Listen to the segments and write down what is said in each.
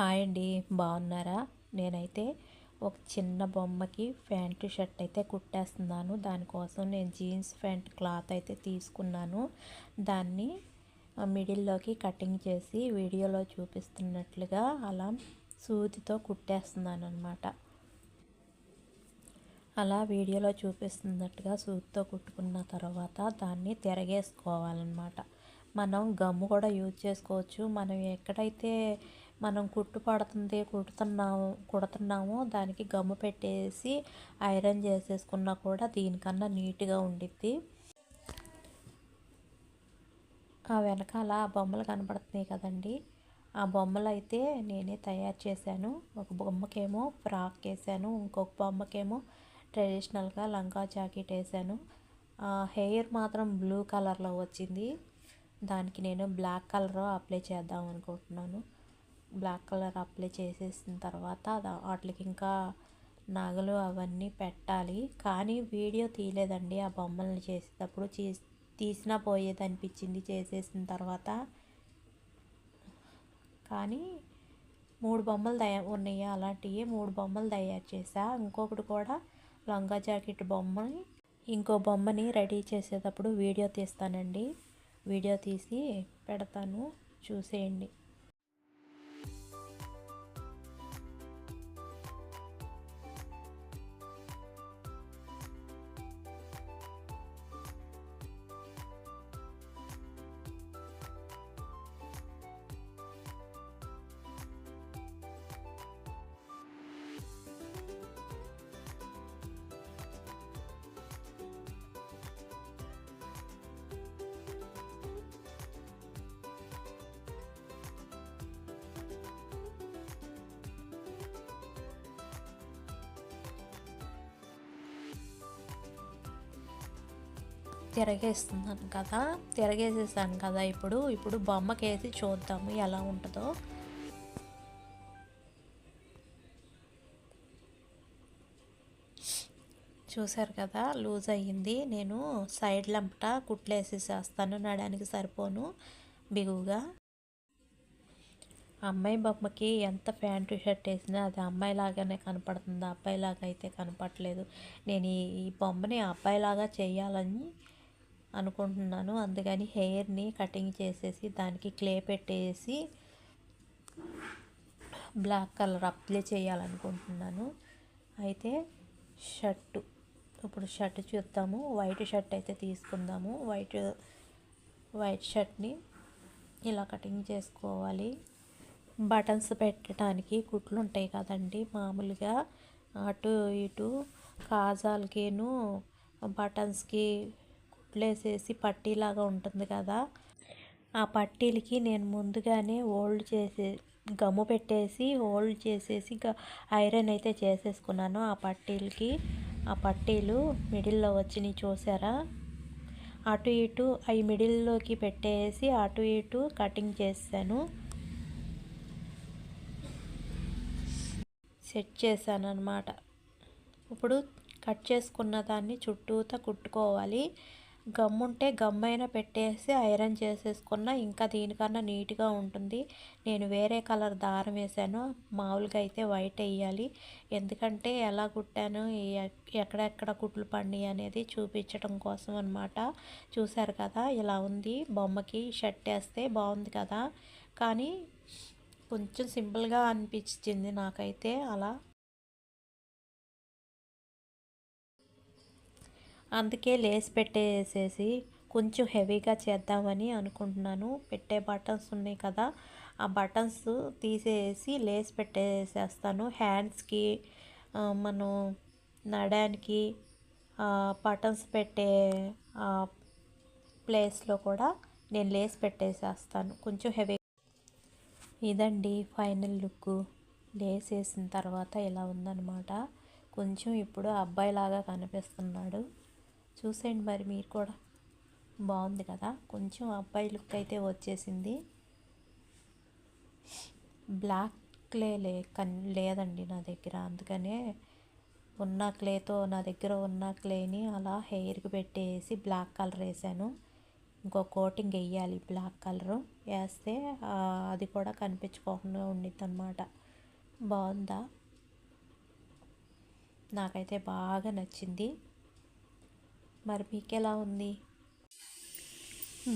Hi అండి బాగున్నారా? నేనైతే ఒక చిన్న బొమ్మకి ప్యాంటు షర్ట్ అయితే కుట్టేస్తున్నాను. దానికోసం నేను జీన్స్ ప్యాంట్ క్లాత్ అయితే తీసుకున్నాను. దాన్ని మిడిల్లోకి కటింగ్ చేసి వీడియోలో చూపిస్తున్నట్లుగా అలా సూదితో కుట్టేస్తున్నాను అనమాట అలా వీడియోలో చూపిస్తున్నట్టుగా సూదితో కుట్టుకున్న తర్వాత దాన్ని తిరగేసుకోవాలన్నమాట. మనం గమ్ము కూడా యూజ్ చేసుకోవచ్చు. మనం ఎక్కడైతే మనం కుట్టు పడుతుంది కుడుతున్నాము కుడుతున్నామో దానికి గమ్ము పెట్టేసి ఐరన్ చేసేసుకున్నా కూడా దీనికన్నా నీట్గా ఉండిద్ది. ఆ వెనకాల ఆ బొమ్మలు కనపడుతున్నాయి కదండి. ఆ బొమ్మలు అయితే నేనే తయారు చేశాను. ఒక బొమ్మకేమో ఫ్రాక్ వేసాను ఇంకొక బొమ్మకేమో ట్రెడిషనల్గా లంగా జాకెట్ వేసాను. హెయిర్ మాత్రం బ్లూ కలర్లో వచ్చింది. దానికి నేను బ్లాక్ కలర్ అప్లై చేద్దాం అనుకుంటున్నాను. బ్లాక్ కలర్ అప్లై చేసేసిన తర్వాత వాటికి ఇంకా నగలు అవన్నీ పెట్టాలి. కానీ వీడియో తీయలేదండి. ఆ బొమ్మల్ని చేసేటప్పుడు తీసినా పోయేది అనిపించింది చేసేసిన తర్వాత. కానీ మూడు బొమ్మలు తయారు ఉన్నాయి అలాంటివి మూడు బొమ్మలు తయారు చేసా ఇంకొకటి కూడా లంగా జాకెట్ బొమ్మని ఇంకో బొమ్మని రెడీ చేసేటప్పుడు వీడియో తీస్తానండి. వీడియో తీసి పెడతాను. చూసేయండి. తిరగేస్తున్నాను కదా తిరగేసేసాను కదా ఇప్పుడు ఇప్పుడు బొమ్మకేసి చూద్దాము ఎలా ఉంటుందో. చూశారు కదా లూజ్ అయ్యింది. నేను సైడ్ లంపట కుట్లేసేసేస్తాను నడానికి సరిపోను బిగువుగా. అమ్మాయి బొమ్మకి ఎంత ప్యాంటు షర్ట్ వేసినా అది అమ్మాయిలాగానే కనపడుతుంది. అబ్బాయిలాగా అయితే కనపడలేదు. నేను ఈ బొమ్మని అబ్బాయిలాగా చేయాలని అనుకుంటున్నాను. అందుకని హెయిర్ని కటింగ్ చేసేసి దానికి క్లే పెట్టేసి బ్లాక్ కలర్ అప్లై చేయాలనుకుంటున్నాను. అయితే షర్టు ఇప్పుడు షర్ట్ చూద్దాము. వైట్ షర్ట్ అయితే తీసుకుందాము. వైట్ వైట్ షర్ట్ని ఇలా కటింగ్ చేసుకోవాలి. బటన్స్ పెట్టడానికి కుట్లు ఉంటాయి కదండి. మామూలుగా అటు ఇటు కాజాలకిను బటన్స్కి కుట్లేసేసి పట్టీలాగా ఉంటుంది కదా. ఆ పట్టీలకి నేను ముందుగానే ఓల్డ్ చేసే గమ్ము పెట్టేసి ఓల్డ్ చేసేసి ఐరన్ అయితే చేసేసుకున్నాను ఆ పట్టీలకి. ఆ పట్టీలు మిడిల్లో వచ్చినాయి చూసారా? అటు ఇటు అవి మిడిల్లోకి పెట్టేసి అటు ఇటు కటింగ్ చేశాను. సెట్ చేశాను అనమాట ఇప్పుడు కట్ చేసుకున్న దాన్ని చుట్టూతా కుట్టుకోవాలి. గమ్ముంటే గమ్మైనా పెట్టేసి ఐరన్ చేసేసుకున్న ఇంకా దీనికన్నా నీట్గా ఉంటుంది. నేను వేరే కలర్ దారం వేసాను. మామూలుగా అయితే వైట్ వేయాలి ఎందుకంటే ఎలా కుట్టాను? ఎక్కడెక్కడ కుట్లు పండి అనేది చూపించడం కోసం అనమాట చూశారు కదా ఇలా ఉంది. బొమ్మకి షర్ట్ వేస్తే బాగుంది కదా. కానీ కొంచెం సింపుల్గా అనిపించింది నాకైతే అలా. అందుకే లేస్ పెట్టేసేసి కొంచెం హెవీగా చేద్దామని అనుకుంటున్నాను. పెట్టే బటన్స్ ఉన్నాయి కదా ఆ బటన్స్ తీసేసి లేస్ పెట్టేసేస్తాను. హ్యాండ్స్కి మనం నడానికి బటన్స్ పెట్టే ప్లేస్లో కూడా నేను లేస్ పెట్టేసేస్తాను. కొంచెం హెవీ ఇదండి ఫైనల్ లుక్. లేస్ వేసిన తర్వాత ఇలా ఉందన్నమాట. కొంచెం ఇప్పుడు అబ్బాయిలాగా కనిపిస్తున్నాడు. చూసేయండి మరి మీరు కూడా. బాగుంది కదా? కొంచెం అబ్బాయి లుక్ అయితే వచ్చేసింది. బ్లాక్ క్లే లే కన్ లేదండి నా దగ్గర. అందుకనే ఉన్న క్లేతో నా దగ్గర ఉన్న క్లేని అలా హెయిర్కి పెట్టేసి బ్లాక్ కలర్ వేసాను. ఇంకో కోటింగ్ వేయాలి బ్లాక్ కలరు. వేస్తే అది కూడా కనిపించుకోకుండా ఉండిద్ది అనమాట బాగుందా? నాకైతే బాగా నచ్చింది. మరి మీకు ఎలా ఉంది?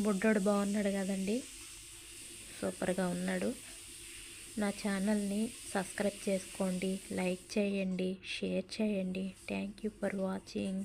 బుడ్డోడు బాగున్నాడు కదండి. సూపర్గా ఉన్నాడు. నా ఛానల్ని సబ్స్క్రైబ్ చేసుకోండి లైక్ చేయండి షేర్ చేయండి. Thank you for watching.